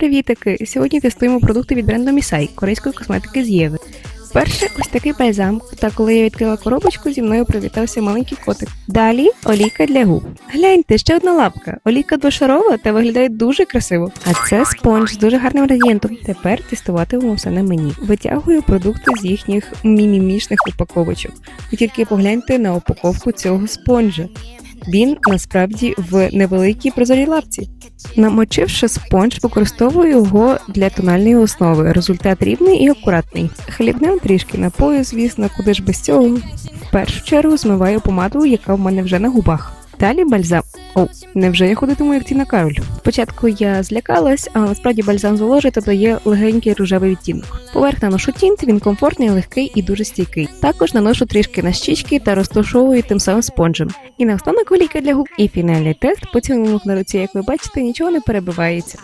Привітики! Сьогодні тестуємо продукти від бренду Місай, корейської косметики з Єви. Перше ось такий бальзам, та коли я відкрила коробочку, зі мною привітався маленький котик. Далі олійка для губ. Гляньте, ще одна лапка. Олійка двошарова та виглядає дуже красиво. А це спонж з дуже гарним радієнтом. Тепер тестуватимемо все на мені. Витягую продукти з їхніх мімімішних упаковочок. Тільки погляньте на упаковку цього спонжа. Він насправді в невеликій прозорій лапці. Намочивши спонж, використовую його для тональної основи. Результат рівний і акуратний. Хлібнем трішки напою, звісно, куди ж без цього. В першу чергу змиваю помаду, яка в мене вже на губах. Далі бальзам. О, невже я ходитиму як Тіна Кароль? Спочатку я злякалась, а насправді бальзам зволожить та дає легенький рожевий відтінок. Поверх наношу тінт, він комфортний, легкий і дуже стійкий. Також наношу трішки на щічки та розташовую тим самим спонжем. І наостанок олійка для губ. І фінальний тест поцілунок на руці, як ви бачите, нічого не перебивається.